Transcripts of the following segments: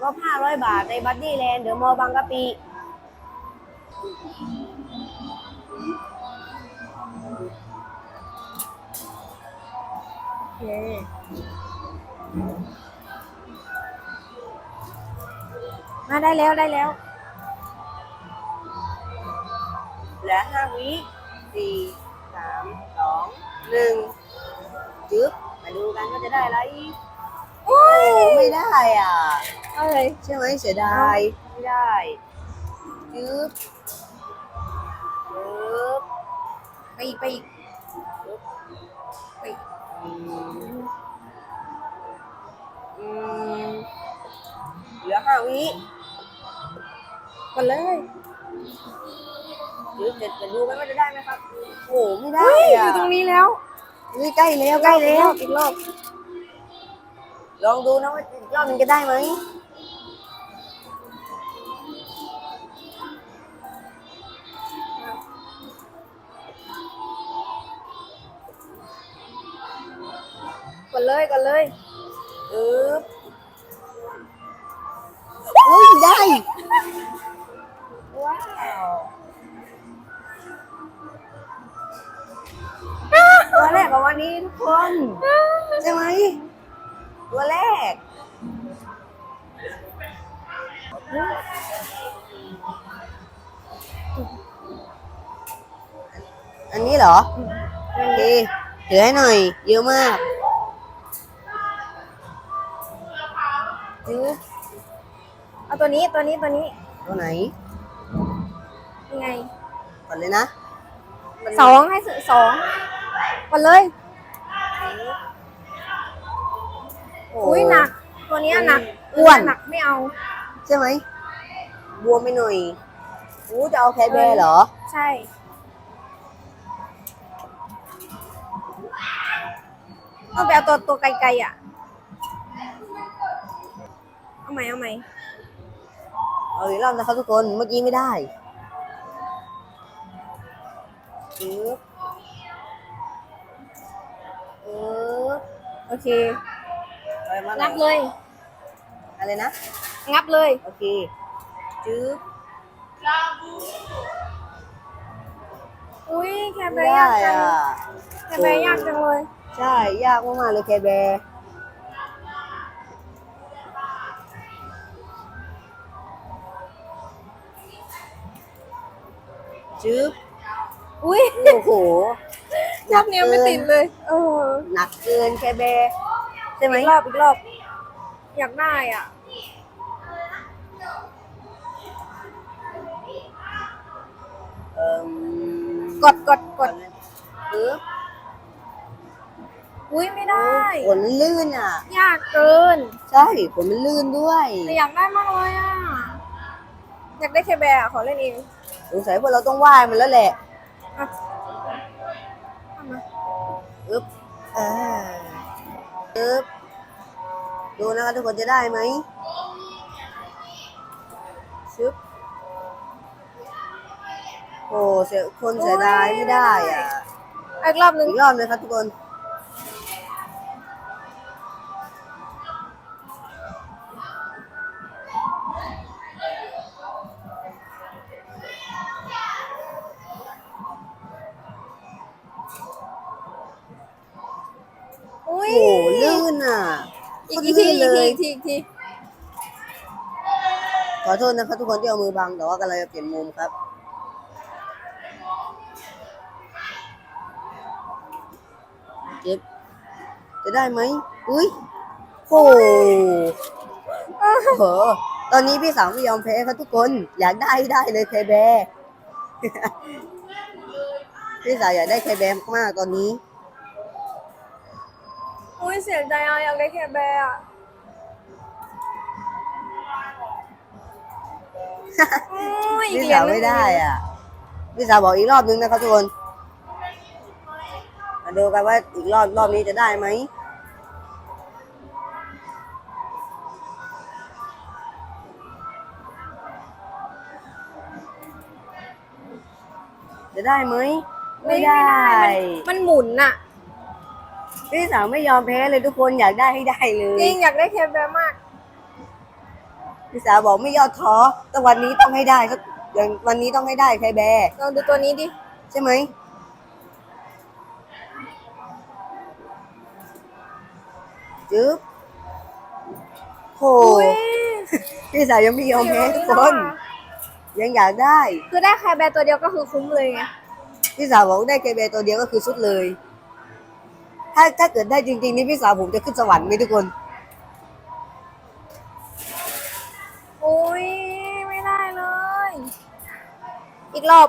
งบ500 บาทในบัดดี้แลนด์เดอะมอลล์บางกะปิโอเคมาได้แล้วได้แล้วเหลือห้าวิสี่สามสองหนึ่งจึ๊บมาดูกันว่าจะได้อะไรโอ้โอ้ยไม่ได้อะเอาเลยใช่ไหมเสียดายไม่ได้จึ๊บจึ๊บไปอีกไปอีกไปอีกอืมอืมเหลือห้าวิกดเลยจึ๊บจะจะดูกันว่าจะได้ไหมครับโอ้ไม่ได้เฮ้ยออะยู่ตรงนี้แล้วเฮ้ยใกล้แล้วใกล้แล้วอีกรอบลองดูนะว่าอีกรอบหนึงจะได้ไหม เลยกดเลยอึ๊บเฮ้ยได้ ว้าวตัวแรกของวันนี้ทุกคนใช่ไหมตัวแรกอันนี้เหรอโอเคเหลือให้หน่อย เยอะมาก เอาตัวนี้ตัวนี้ตัวนี้ตัวไหนยังไงก่อนเลยนะมันสองให้สองกดเลยโอ้อุ้ยหนัก ตัวเนี้ยหนักอ้วน หนักไม่เอา ใช่ไหมบวมไปหน่อยอู้จะเอาแคร์แบร์เหรอ ใช่ ต้องไปเอาตัวตัวไกลๆอะ เอาใหม่เอาใหม่ เอาอีกรอบนะครับทุกคน เมื่อกี้ไม่ได้จื๊บจื๊บโอเค ไปมาหน่งัอบเลย อะไรนะ งับเลย โอเคจื๊บ อุ้ยแคร์แบไม่ร์ได้ยากจังอะ แคร์แบร์ยากจังเลย ใช่ ยากมากๆเลยแคร์แบร์ จื๊บอุ้ยโอ้โหรอบเนี้ยไม่ติดเลย เออหนักเกินแคร์แบร์ใช่ไหมอีกรอบอีกรอบ อยากได้อะ เอิ่มกดกดกดปึ๊บอุ้ยไม่ได้ ฝนลื่นอะ ยากเกินใช่ฝนมันลื่นด้วย แต่อยากได้มากเลยอะ อยากได้แคร์แบร์อะขอเล่นเองสงสัยพวกเราต้องไหว้มันแล้วแหละอะทำมาปึ๊บอ่าปึ๊บดูนะคะทุกคนจะได้ไหมชึบโอ้เสียคนเสียดายไม่ได้อะ อีกรอบหนึ่ง อีกรอบเลยครับทุกคน อีกทีลื่นอีกที ขอโทษนะครับทุกคนที่เอามือบังแต่ว่ากำลังจะเปลี่ยนมุมครับเจ็บ จะได้ไหม อุ้ยโอ้โหโอ้โห ตอนนี้พี่สาวไม่ยอมแพ้ครับทุกคน อยากได้ได้เลยแคร์แบพี่สาวอยากได้แคร์แบมากตอนนี้ อุ้ยเสียใจอะอยากได้แคร์แบร์อะ พี่เหรียสาญวหนึ่ไม่งได้อะพี่สาวบอกอีกรอบนึงนะครับทุกคนมาดูกันว่าอีกรอบรอบนี้จะได้ไหมจะได้ไหมไม่ได้ มันมันหมุนอะพี่สาวไม่ยอมแพ้เลยทุกคนอยากได้ให้ได้เลย จริงอยากได้แคร์แบร์มาก พี่สาวบอกไม่ย่อท้อแต่วันนี้ต้องให้ได้สักอย่างวันนี้ต้องให้ได้ใครแบร์ลองดูตัวนี้ดิ ใช่ไหมจึ๊บโหอุ้ยพี่สาวยังไม่ยอมแพ้ทุกคน ยังอยากได้ คือได้แคร์แบร์ตัวเดียวก็คือคุ้มเลยไงพี่สาวบอกได้เคเบตัวเดียวก็คือสุดเลย ถ้าถ้าเกิดได้จริงๆนี่พี่สาวผมจะขึ้นสวรรค์ไหมทุกคน อีกรอบ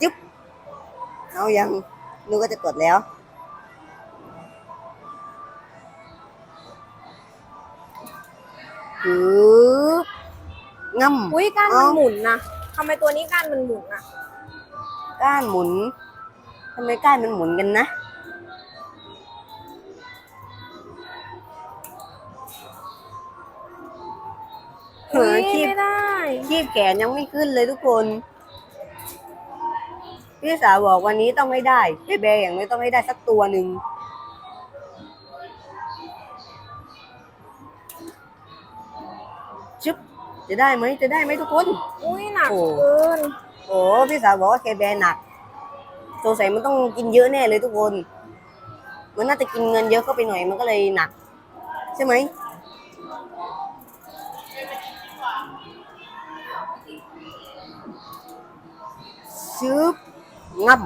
จึ๊บเอายังนูก็จะกดแล้วฮึบง่ำอุ้ยก้านมันเอ้าหมุนนะทำไมตัวนี้ก้านมันหมุนอะก้านหมุนทำไมก้านมันหมุนกันนะเหืออุ้ยคีบไม่ได้ คีบแขนยังไม่ขึ้นเลยทุกคน พี่สาวบอกวันนี้ต้องให้ได้เบเบอย่างไม่ต้องให้ได้สักตัวหนึ่งชึบจะได้ไหมจะได้ไหมทุกคน อุ้ยหนักโอ้เกินโอ้พี่สาวบอกว่าเคเบหนักสงสัยมันต้องกินเยอะแน่เลยทุกคน มันน่าจะกินเงินเยอะเข้าไปหน่อยมันก็เลยหนัก ใช่ไหม ชึบงับ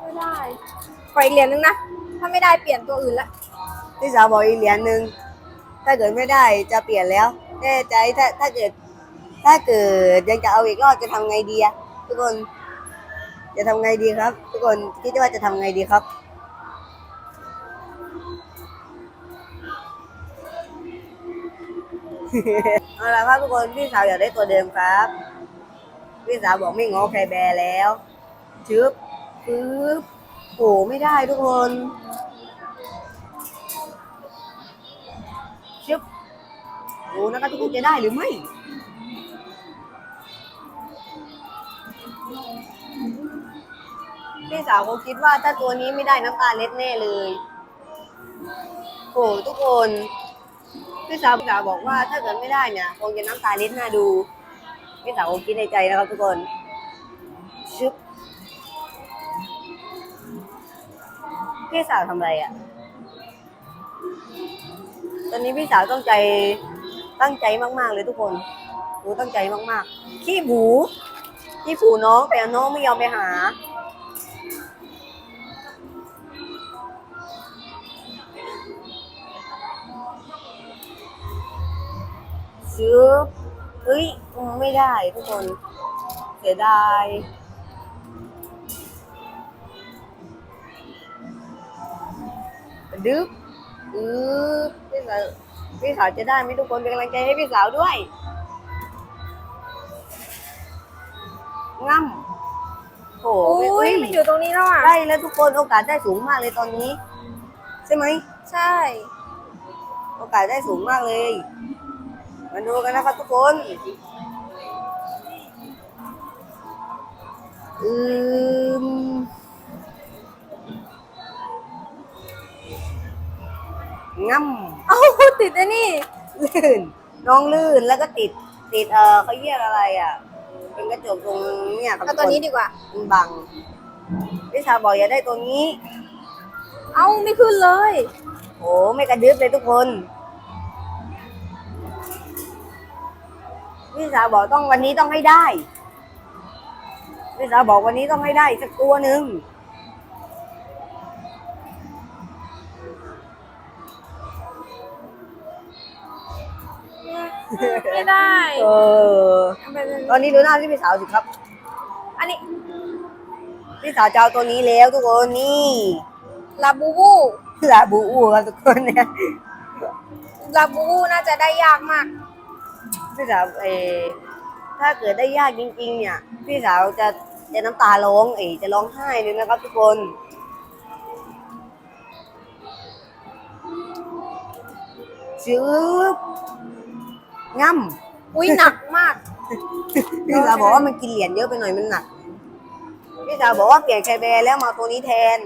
ไม่ได้ขออีกเหรียญนึงนะ ถ้าไม่ได้เปลี่ยนตัวอื่นละพี่สาวบอกอีกเหรียญหนึ่งถ้าเกิดไม่ได้จะเปลี่ยนแล้วแน่ใจถ้าถ้าเกิด ถ้าเกิดยังจะเอาอีกรอบจะทำไงดีอะทุกคน จะทำไงดีครับ ทุกคนคิดว่าจะทำไงดีครับเอาละครับทุกคนพี่สาวอยากได้ตัวเดิมครับ พี่สาวบอกไม่งอแครแบแล้วชึบปึ๊บโอ้ไม่ได้ทุกคนชึบโอ้นะครับทุกคนจะได้หรือไม่พี่สาวคงคิดว่าถ้าตัวนี้ไม่ได้น้ำตาเล็ดแน่เลยโอ้ทุกคนพี่สาวพี่สาวบอกว่าถ้าเกิดไม่ได้เนี่ยคงจะน้ำตาเล็ดน่าดู พี่สาวคงคิดในใจนะครับทุกคนชึบพี่สาวทำอะไรอะ ตอนนี้พี่สาวตั้งใจตั้งใจมากๆเลยทุกคนหนูตั้งใจมากๆ ขี้หมูขี้ผูน้องแต่น้องไม่ยอมไปหาซื้อ เฮ้ยไม่ได้ทุกคน เสียดายดึ๊บอือพี่สาวพี่สาวจะได้ไหมทุกคนเป็นกำลังใจให้พี่สาวด้วยง่ำโอ้ม่ยเอ้ยมันอยู่ตรงนี้แล้วอะ ได้แล้วทุกคนโอกาสได้สูงมากเลยตอนนี้ ใช่ไหม ใช่ โอกาสได้สูงมากเลย มาดูกันนะครับทุกคนอืมง่เอ้าติดไอ้นี่ำลื่น น้องลื่นแล้วก็ติด ติดเออเขาเรียกอะไรอะ เป็นกระจกตรงเนี่ยครับเอาตัวนี้ดีกว่า มันบังพี่ชาวบอกอย่าได้ตัวนี้ เอ้าไม่ขึ้นเลย โอ้ไม่กระดึ๊บเลยทุกคน พี่สาวบอกต้องวันนี้ต้องให้ได้พี่สาวบอกวันนี้ต้องให้ได้สักตัวหนึ่งไม่ได้ เออเอาไปเลยตอนนี้ดูหน้าที่พี่สาวสิครับ อันนี้ พี่สาวจะเอาตัวนี้แล้วทุกคนนี่ลาบูบูลาบูอูครับทุกคนเนี่ยลาบูบูน่าจะได้ยากมาก พี่สาวเออถ้าเกิดได้ยากจริง ๆ เนี่ย พี่สาวจะจะน้ำตาร้องเอยจะร้องไห้เลยนะครับ ทุกคนชืบง่ำอุ้ยหนักมาก พี่สาวบอกว่ามันกินเหรียญเยอะไปหน่อยมันหนัก พี่สาวบอกว่าเปลี่ยนแคร์แบร์แล้วมาเอาตัวนี้แทน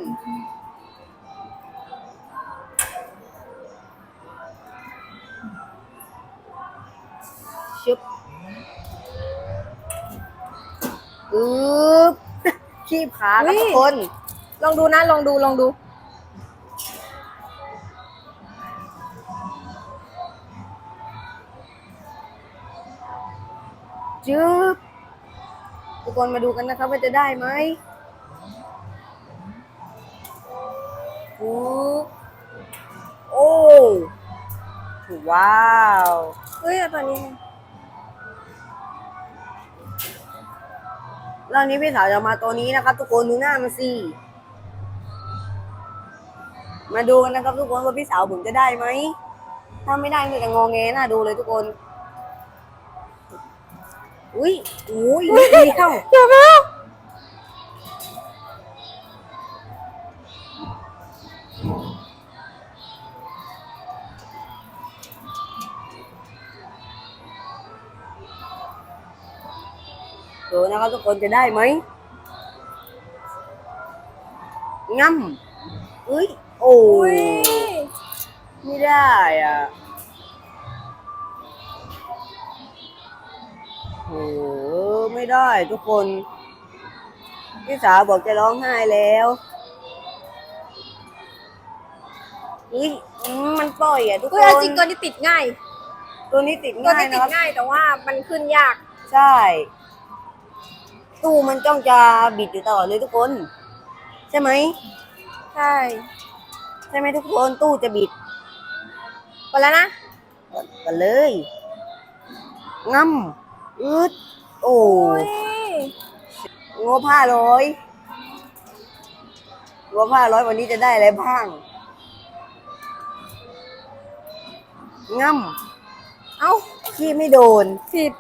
อึ๊บคีบขาครับทุกคนลองดูนะ ลองดูลองดู จึ๊บทุกคนมาดูกันนะครับว่าจะได้ไหมปุ๊บโอ้ ว้าว เฮ้ยเอาตัวนี้ รอบนี้พี่สาวจะมาตัวนี้นะครับ ทุกคนดูหน้ามันสิมาดูกันนะครับทุกคนว่าพี่สาวผมจะได้ไหมถ้าไม่ได้ก็จะงอแงหน้าดูเลยทุกคน อุ้ยอุ้ยดเดียวเดี๋ยวนะ ดูนะครับทุกคนจะได้ไหมง่ำอุ้ย โอ้อุ้ยไม่ได้อะโอ้ไม่ได้ทุกคนพี่สาวบอกจะร้องไห้แล้วอุ้ยอืมมันปล่อยอะทุกคเฮ้ยนเอาจริงตัวนี้ติดง่าย ตัวนี้ติดตัวง่ายนี้ตินะดครับง่ายแต่ว่ามันขึ้นยาก ใช่ ตู้มันจ้องจะบิดอยู่ตลอดเลยทุกคน ใช่ไหมใช่ ใช่ไหมทุกคนตู้จะบิดไปแล้วนะกันเลยง่ำอึดโอ้อุ้ยงบห้าร้อยงบห้าร้อยวันนี้จะได้อะไรบ้างง่เอ้าำขี้ไม่โดนผิด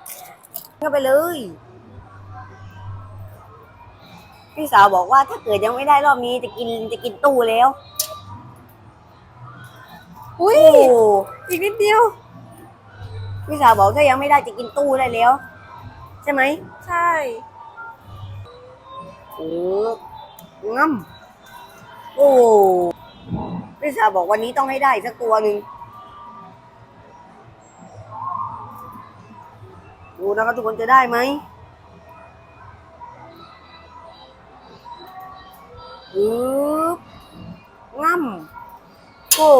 เข้าไปเลย พี่สาวบอกว่าถ้าเกิดยังไม่ได้รอบนี้จะกินจะกินตู้แล้ว อุ้ย โอ้อีกนิดเดียว พี่สาวบอกถ้ายังไม่ได้จะกินตู้ได้แล้ว ใช่ไหมใช่ โอ้ง่ำโอ้พี่สาวบอกวันนี้ต้องให้ได้อีกสักตัวหนึ่งดูนะครับทุกคนจะได้ไหม อึ๊บง่ำโอ้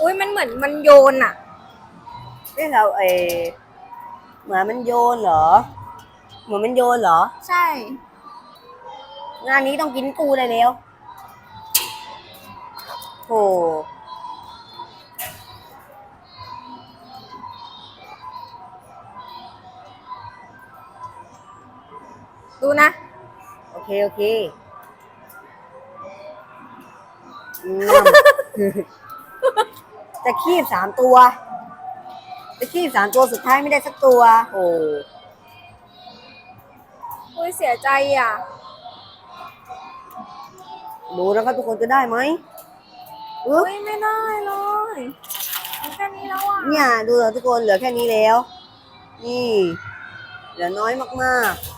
อุ้ยมันเหมือนมันโยนอะพี่สาวเออเหมือนมันโยนเหรอเหมือนมันโยนเหรอ ใช่ งานนี้ต้องกินปูได้แล้วโหดูนะ โอเค โอเค จะคีบสามตัว จะคีบสามตัวสุดท้ายไม่ได้สักตัว โอ้อุ้ยเสียใจอะ ดูนะครับทุกคนจะได้ไหมอึ๊บอุ้ยไม่ได้เลยแค่นี้แล้วอะเนี่ยดูเถอะทุกคนเหลือแค่นี้แล้ว นี่ เหลือน้อยมากๆ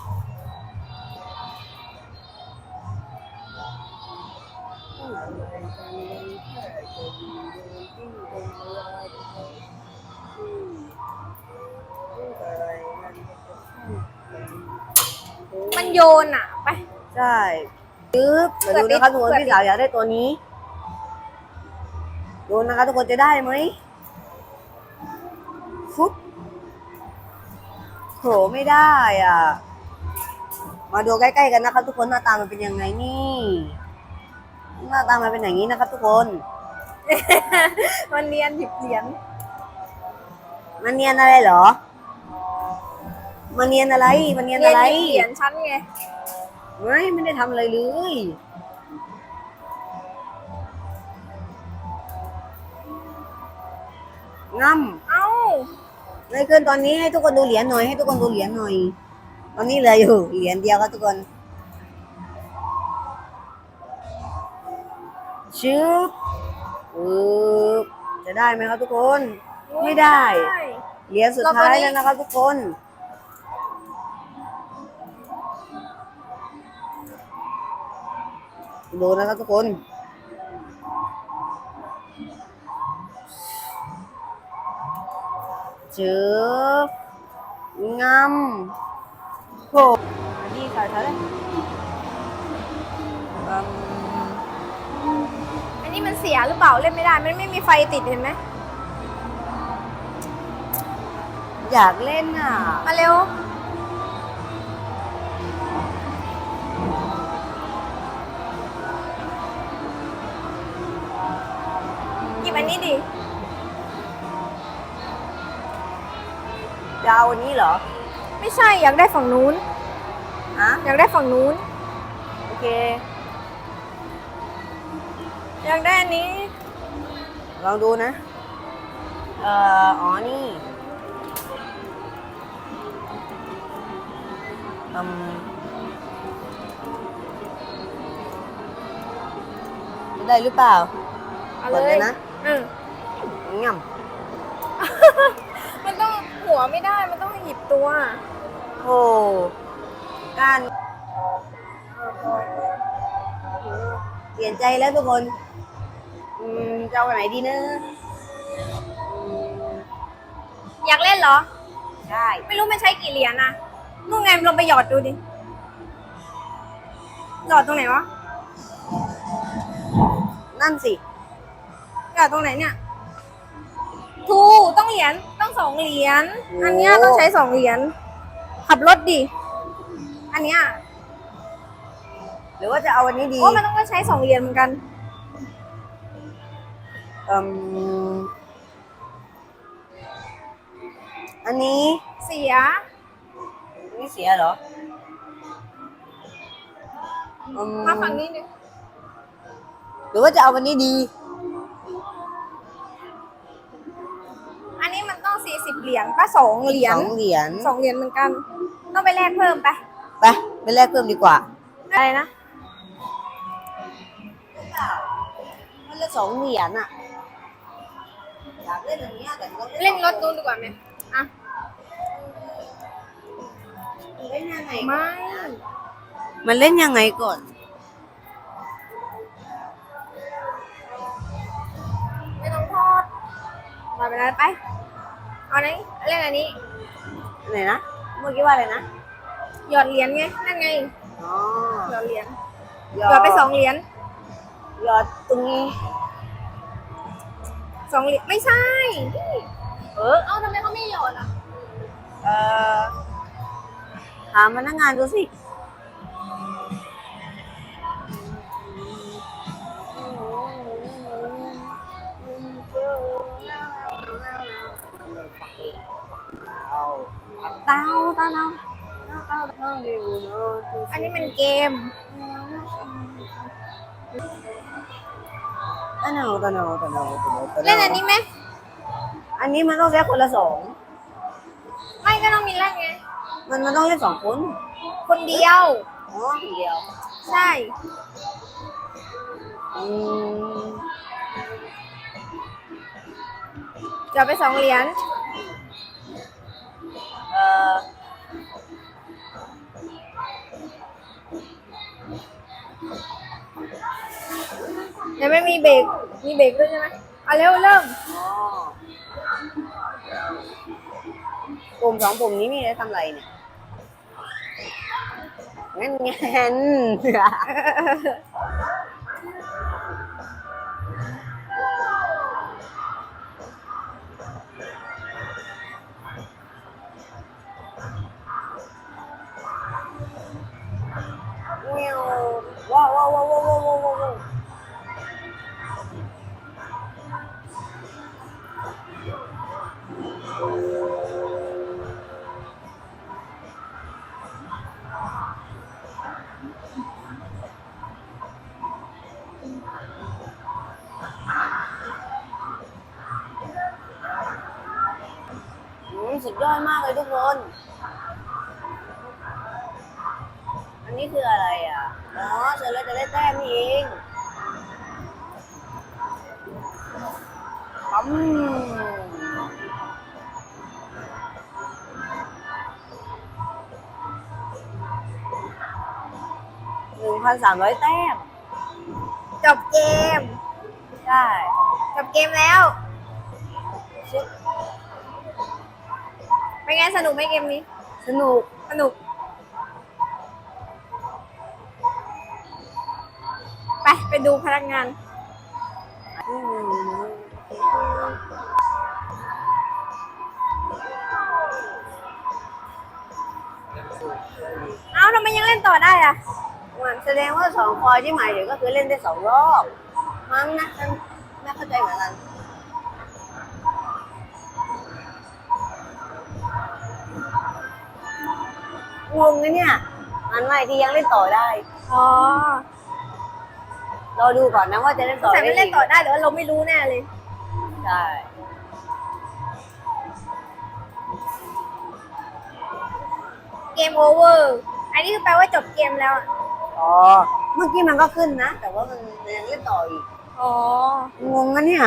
ปึ๊บมาดูนะครับทุกคนเปิดดิพี่สาวอยากได้ตัวนี้ดูนะคะทุกคนจะได้ไหมฟุ๊บโหไม่ได้อะ มาดูใกล้ๆกันนะครับทุกคนหน้าตามันเป็นยังไงนี่ หน้าตามันเป็นอย่างนี้นะครับทุกคน มันเรียนหยิบเหรียญมันเนียนอะไรเหรอ มันเนียนอะไร มันเนียนเรียอะนไรหยิบเหรียญชั้นไง ไม่ไม่ได้ทำอะไรเลย ง่ำเอ้าเลยขึ้นตอนนี้ให้ทุกคนดูเหรียญหน่อยให้ทุกคนดูเหรียญหน่อย ตอนนี้เหลืออยู่เหรียญเดียวครับทุกคนชึบปึ๊บจะได้ไหมครับทุกคน ไม่ได้ เหรียญสุดท้ายแล้วนะครับทุกคน ดูนะครับทุกคนชึบงามโหดีค่ะเท่าไหร่อืมอันนี้มันเสียหรือเปล่าเล่นไม่ได้ มันไม่มีไฟติดเห็นไหม อยากเล่นอะ มาเร็ว นนี้ดิจะเอาอันนี้เหรอ ไม่ใช่อยากได้ฝั่งนู้นฮะอยากได้ฝั่งนู้น โอเค อยากได้อันนี้ ลองดูนะ เอ่อ อ๋อ นี่อืมจะได้หรือเปล่า เอากเลดเลยยนะ อืมง่มันต้องหัวไม่ได้ มันต้องหยิบตัวำโอ้การเปลี่ยนใจแล้วทุกคนอืมจะเอาอันไหนดีนะอืมอยากเล่นเหรอได้ไม่รู้มันใช้กี่เหรียญนะนู่นไงลองไปหยอดดูดิ หยอดตรงไหนวะ นั่นสิ หยอดตรงไหนเนี่ยทูต้องเหรียญต้องสองเหรียญโอ้อันเนี้ยต้องใช้สองเหรียญขับรถดิ อันเนี้ยหรือว่าจะเอาอันนี้ดีโอ้มันต้องใช้สองเหรียญเหมือนกันอืมอันนี้เสียอันนี้เสียเหรออืมาฝั่งนี้ดิหรือว่าจะเอาวันนี้ดี สี่สิบเหรียญป้าสองเหรียญสองเหรียญสองเหรียญเหมือนกัน ต้องไปแลกเพิ่มไปไปไปแลกเพิ่มดีกว่า อะไรนะมันละสองเหรียญอะอยากเล่นอันเนี้ยแต่มันต้องเล่นรถนู้นดีกว่าไหมอะเล่นยังไงไม่มันเล่นยังไงก่อนไม่ต้องทอดมาไปแล้วไป เอาไหนเล่นอันนี้ไหนนะ เมื่อกี้ว่าอะไรนะ หยอดเหรียญไง นั่นไง อ๋อหยอดเหรียญ หยหยอดไปสองเหรียญ หยอดตรงนี้สองเหรียญ ไม่ใช่เออ เอ้าทำไมเขาไม่หยอดอะ เออถามพนักงานดูสิ เต้าเต้าเต้าเต้าเต้าดิวเนอะอันนี้มันเกมตะเนาตะเนาตะนาตะเนาตะาเล่นอันนี้ไหมอันนี้มันต้องใช้คนละสองไม่ก็ต้องมีเล่นไงมันมันต้องเล่นสองคน คนเดียวอ๋อคนเดียว ใช่อืมหยอดไปสองเหรียญ อ่อเดี๋ยวไม่มีเบรก มีเบรกด้วยใช่ไหมเอาเร็วเริ่มอ๋อปุ่มสองปุ่มนี้มีอะไรทำอะไรเนี่ย งั้นงั้น ว้าวว้าวว้าวว้าวว้าวว้าวว้าวอืมสุดยอดมากเลยทุกคน อันนี้คืออะไรอะ อ๋อเสร็จแล้วจะได้แต้มนี่เองปั๊มหนึ่งพันสามร้อยแต้ม จบเกมใช่จบเกมแล้วชิบเป็นไงสนุกไหมเกมนี้ สนุก สนุก ดูพนักงานเอ้าทำไมยังเล่นต่อได้อะมันแสดงว่าสองคอยที่หมายถึงก็คือเล่นได้สองรอบ มั้งนะฉันไม่เข้าใจเหมือนกันงงนะเนี่ย อันใหม่ที่ยังเล่นต่อได้ อ๋อ รอดูก่อนนะว่าจะเล่นต่อแต่ไม่เล่นต่ออีกได้หรือว่าเราไม่รู้แน่เลย ใช่เกมโอเวอร์อันนี้คือแปลว่าจบเกมแล้วอะอ๋อเมื่อกี้มันก็ขึ้นนะ แต่ว่ามันยังเล่นต่ออีกอ๋องงนะเนี่ย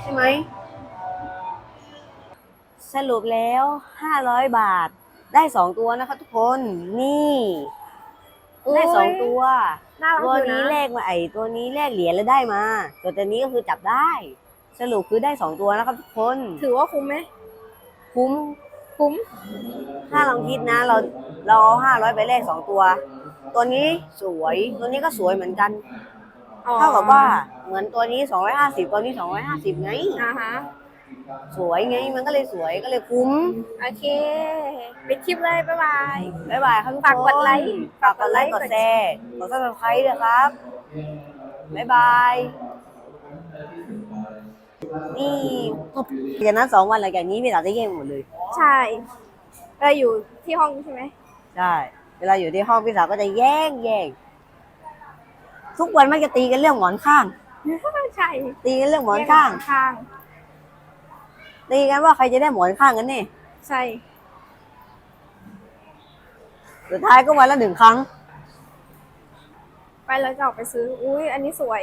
ใช่ไหม สรุปแล้วห้าร้อยบาท ได้สองตัวนะคะทุกคน นี่ ได้สองตัว น่ารักตัวอยู่นี้นะแลกมาไอตัวนี้แลกเหรียญแล้วได้มาตัวตัวนี้ก็คือจับได้ สรุปคือได้สองตัวนะครับทุกคนถือว่าคุ้มไหมคุ้ม คุ้ม ถ้าลองคิดนะ เราเราเอาห้าร้อยไปแลกสองตัว ตัวนี้สวยตัวนี้ก็สวยเหมือนกันอ๋อเท่ากับว่าเหมือนตัวนี้สองร้อยห้าสิบตัวนี้สองร้อยห้าสิบไง อ่าฮะ สวยไงมันก็เลยสวยก็เลยคุ้ม โอเคปิดคลิปเลย บ๊ายบาย บ๊ายบายครับทุกคนฝากกดไลค์ฝากกดไลค์กดแชร์กดซับสไครต์ด้วยครับ บ๊ายบาย นี่จากนั้นสองวันหลังจากนี้พี่สาวจะแย่งหมดเลย ใช่เราอยู่ที่ห้องใช่ไหมใช่ เวลาอยู่ที่ห้องพี่สาวก็จะแย่งแย่งทุกวันมันจะตีกันเรื่องหมอนข้าง ใช่ ตีกันเรื่องหมอนข้างข้าง ตีกันว่าใครจะได้หมอนข้างกันแนี่ใช่ สุดท้ายก็วันละหนึ่งครั้ง ไปเราจะออกไปซื้อ อุ้ยอันนี้สวย